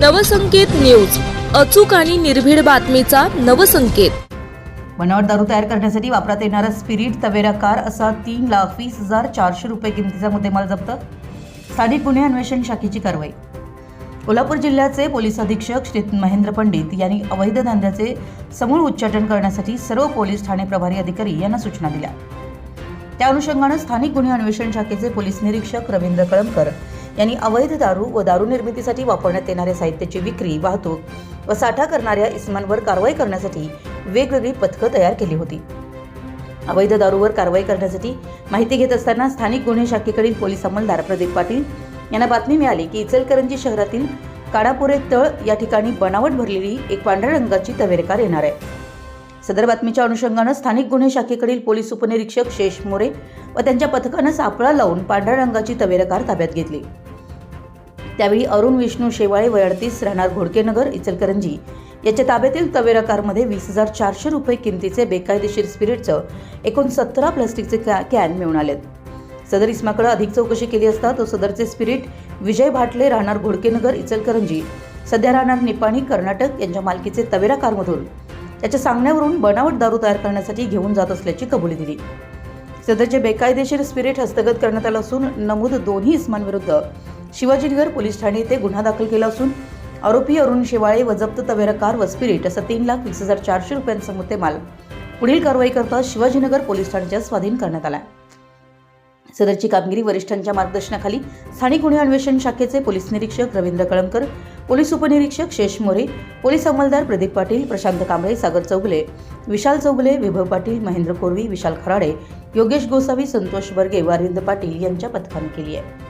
Navsanket news. अचूक आणि निर्भीड बातमीचा नवसंकेत. बनावट दारू तयार करण्यासाठी वापरात येणारा स्पिरिट तवेरा कार असा तीन लाख वीस हजार चारशे रुपये किमतीचा मुद्देमाल जप्त. स्थानिक गुन्हे अन्वेषण शाखेची कारवाई. कोल्हापूर जिल्ह्याचे पोलीस अधीक्षक श्री महेंद्र पंडित यांनी अवैध धंद्याचे समूळ उच्चाटन करण्यासाठी सर्व पोलीस ठाणे प्रभारी अधिकारी यांना सूचना दिल्या. त्या अनुषंगानं स्थानिक गुन्हे अन्वेषण शाखेचे पोलीस निरीक्षक रवींद्र कळमकर यांनी अवैध दारू व दारू निर्मितीसाठी वापरण्यात येणाऱ्या साहित्याची विक्री वाहतूक व साठा करणाऱ्या इसमांवर कारवाई करण्यासाठी वेगवेगळी पथकं तयार केली होती. अवैध दारूवर कारवाई करण्यासाठी माहिती घेत असताना स्थानिक गुन्हे शाखेकडील पोलीस अंमलदार प्रदीप पाटील यांना बातमी मिळाली की इचलकरंजी शहरातील काडापुरे तळ या ठिकाणी बनावट भरलेली एक पांढऱ्या रंगाची तवेरकार येणार आहे. सदर बातमीच्या अनुषंगानं स्थानिक गुन्हे शाखेकडील पोलीस उपनिरीक्षक शेष मोरे व त्यांच्या पथकानं सापळा लावून पांढऱ्या रंगाची तवेरकार ताब्यात घेतली. त्यावेळी अरुण विष्णू शेवाळे वय अडतीस राहणार घोडकेनगर इचलकरंजी. याच्या ताब्यातील तवेरा कारमध्ये वीस हजार चारशे रुपये किमतीचे बेकायदेशीर स्पिरिटचं एकूण सतरा प्लास्टिकचे कॅ कॅन मिळून आलेत. सदर इस्माकडे अधिक चौकशी केली असता तो सदरचे स्पिरिट विजय भाटले राहणार घोडकेनगर इचलकरंजी. सध्या राहणार निपाणी कर्नाटक यांच्या मालकीचे तवेरा कारमधून. त्याच्या सांगण्यावरून बनावट दारू तयार करण्यासाठी घेऊन जात असल्याची कबुली दिली. सदरचे बेकायदेशीर स्पिरिट हस्तगत करण्यात आलं असून नमूद दोन्ही इस्मांविरुद्ध शिवाजीनगर पोलीस ठाणे येथे गुन्हा दाखल केला असून आरोपी अरुण शेवाळे व जप्त तवेरा कार व स्पिरिट असं तीन लाख वीस हजार चारशे रुपयांचा मुद्देमाल. पुढील कारवाई करता शिवाजीनगर पोलीस ठाण्याच्या स्वाधीन करण्यात आला सदरची कामगिरी वरिष्ठांच्या मार्गदर्शनाखाली स्थानिक गुन्हे अन्वेषण शाखेचे पोलीस निरीक्षक रवींद्र कळमकर पोलीस उपनिरीक्षक शेष मोरे पोलीस अंमलदार प्रदीप पाटील प्रशांत कांबळे सागर चौगुले विशाल चौगुले विभव पाटील महेंद्र कोरवी विशाल खराडे योगेश गोसावी संतोष बर्गे व अरविंद पाटील यांच्या पथकाने केली आहे.